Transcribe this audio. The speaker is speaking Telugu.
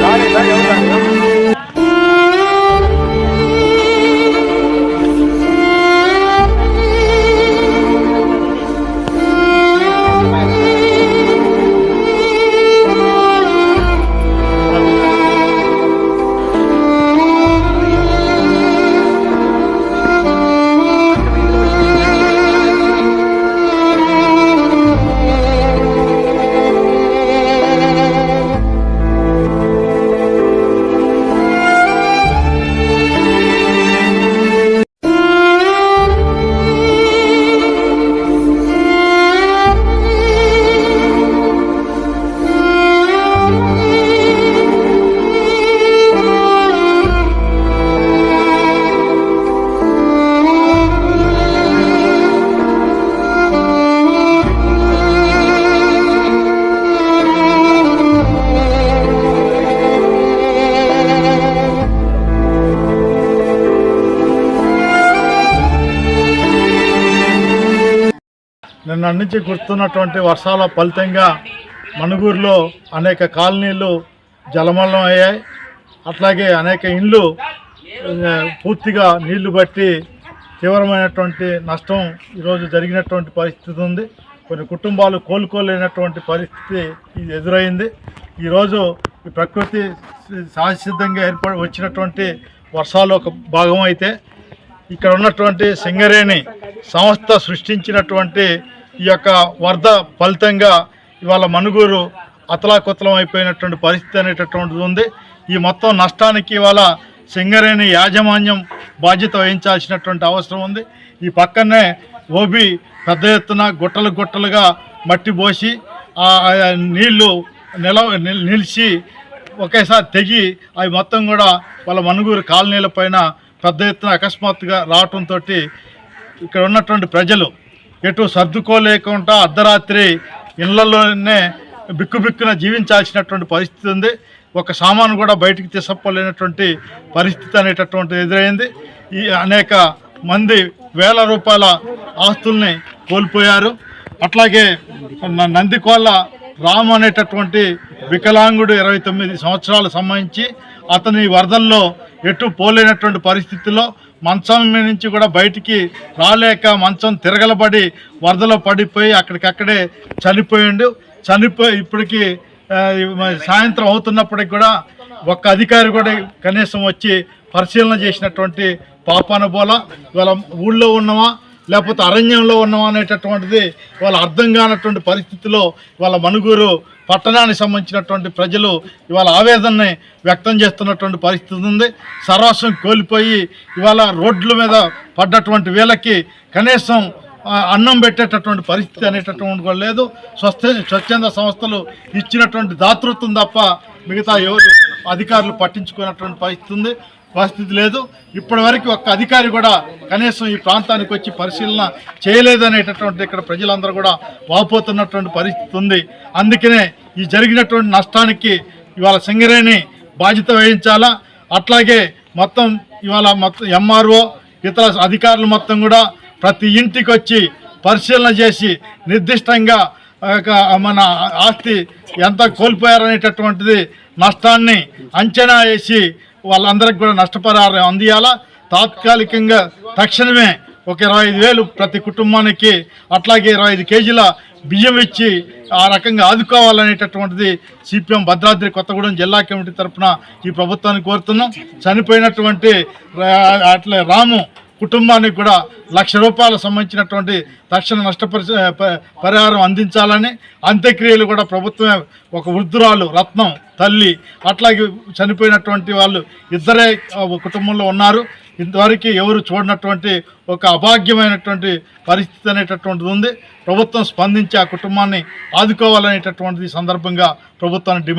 Dale, dale, otra. నిన్న నుంచి కురుస్తున్నటువంటి వర్షాల ఫలితంగా మణుగూరులో అనేక కాలనీలు జలమలం అయ్యాయి. అట్లాగే అనేక ఇండ్లు పూర్తిగా నీళ్ళు బట్టి తీవ్రమైనటువంటి నష్టం ఈరోజు జరిగినటువంటి పరిస్థితి ఉంది. కొన్ని కుటుంబాలు కోలుకోలేనటువంటి పరిస్థితి ఇది ఎదురైంది. ఈరోజు ఈ ప్రకృతి సహసిద్ధంగా ఏర్పడి వచ్చినటువంటి వర్షాలు ఒక భాగం అయితే ఇక్కడ ఉన్నటువంటి సింగరేణి సంస్థ సృష్టించినటువంటి ఈ యొక్క వరద ఫలితంగా ఇవాళ మనుగూరు అతలాకుతలం అయిపోయినటువంటి పరిస్థితి అనేటటువంటిది ఉంది. ఈ మొత్తం నష్టానికి ఇవాళ సింగరేణి యాజమాన్యం బాధ్యత వహించాల్సినటువంటి అవసరం ఉంది. ఈ పక్కనే ఓబి పెద్ద ఎత్తున గుట్టలు గుట్టలుగా మట్టి పోసి నీళ్ళు నిల నిలిచి ఒకేసారి తెగి అవి మొత్తం కూడా వాళ్ళ మనుగురు కాలనీల పైన పెద్ద ఎత్తున అకస్మాత్తుగా రావటంతో ఇక్కడ ఉన్నటువంటి ప్రజలు ఎటు సర్దుకోలేకుండా అర్ధరాత్రి ఇళ్ళలోనే బిక్కుబిక్కున జీవించాల్సినటువంటి పరిస్థితి ఉంది. ఒక సామాను కూడా బయటికి తీసుకోలేనటువంటి పరిస్థితి అనేటటువంటిది ఎదురైంది. ఈ అనేక మంది వేల రూపాయల ఆస్తుల్ని కోల్పోయారు. అట్లాగే నందికోళ్ళ రాము అనేటటువంటి వికలాంగుడు ఇరవై తొమ్మిది సంవత్సరాలు సంబంధించి అతని వరదల్లో ఎటు పోలేనటువంటి పరిస్థితిలో మంచం మీద నుంచి కూడా బయటికి రాలేక మంచం తిరగలబడి వరదలో పడిపోయి అక్కడికక్కడే చనిపోయిండు. చనిపోయి ఇప్పటికీ సాయంత్రం అవుతున్నప్పటికి కూడా ఒక్క అధికారి కూడా కనీసం వచ్చి పరిశీలన చేసినటువంటి పాపానుబోల ఇవాళ ఊళ్ళో ఉన్నవా? లేకపోతే అరణ్యంలో ఉన్నాం అనేటటువంటిది వాళ్ళ అర్థం కానటువంటి పరిస్థితిలో వాళ్ళ మనుగురు పట్టణానికి సంబంధించినటువంటి ప్రజలు ఇవాళ ఆవేదనని వ్యక్తం చేస్తున్నటువంటి పరిస్థితి ఉంది. సర్వస్వం కోల్పోయి ఇవాళ రోడ్ల మీద పడ్డటువంటి వీళ్ళకి కనీసం అన్నం పెట్టేటటువంటి పరిస్థితి అనేటటువంటి కూడా లేదు. స్వస్థ స్వచ్ఛంద సంస్థలు ఇచ్చినటువంటి దాతృత్వం తప్ప మిగతా ఎవరు అధికారులు పట్టించుకున్నటువంటి పరిస్థితి ఉంది. పరిస్థితి లేదు. ఇప్పటి వరకు ఒక్క అధికారి కూడా కనీసం ఈ ప్రాంతానికి వచ్చి పరిశీలన చేయలేదనేటటువంటి ఇక్కడ ప్రజలందరూ కూడా వాపోతున్నటువంటి పరిస్థితి ఉంది. అందుకనే ఈ జరిగినటువంటి నష్టానికి ఇవాళ సింగరేణి బాధ్యత వహించాలా? అట్లాగే మొత్తం ఇవాళ మొత్తం ఎంఆర్ఓ ఇతర అధికారులు మొత్తం కూడా ప్రతి ఇంటికి వచ్చి పరిశీలన చేసి నిర్దిష్టంగా మన ఆస్తి ఎంత కోల్పోయారనేటటువంటిది నష్టాన్ని అంచనా వేసి వాళ్ళందరికి కూడా నష్టపరిహారం అందియాలా? తాత్కాలికంగా తక్షణమే ఒక ఇరవై ఐదు వేలు ప్రతి కుటుంబానికి అట్లాగే ఇరవై ఐదు కేజీల బియ్యం ఇచ్చి ఆ రకంగా ఆదుకోవాలనేటటువంటిది సిపిఎం భద్రాద్రి కొత్తగూడెం జిల్లా కమిటీ తరఫున ఈ ప్రభుత్వాన్ని కోరుతున్నాం. చనిపోయినటువంటి అట్లా రాము కుటుంబానికి కూడా లక్ష రూపాయలకు సంబంధించినటువంటి తక్షణ నష్టపరి పరిహారం అందించాలని అంత్యక్రియలు కూడా ప్రభుత్వమే ఒక వృద్ధురాలు రత్నం తల్లి అట్లాగే చనిపోయినటువంటి వాళ్ళు ఇద్దరే కుటుంబంలో ఉన్నారు. ఇంతవరకు ఎవరు చూడనటువంటి ఒక అభాగ్యమైనటువంటి పరిస్థితి అనేటటువంటిది ఉంది. ప్రభుత్వం స్పందించి ఆ కుటుంబాన్ని ఆదుకోవాలనేటటువంటిది సందర్భంగా ప్రభుత్వాన్ని డిమాండ్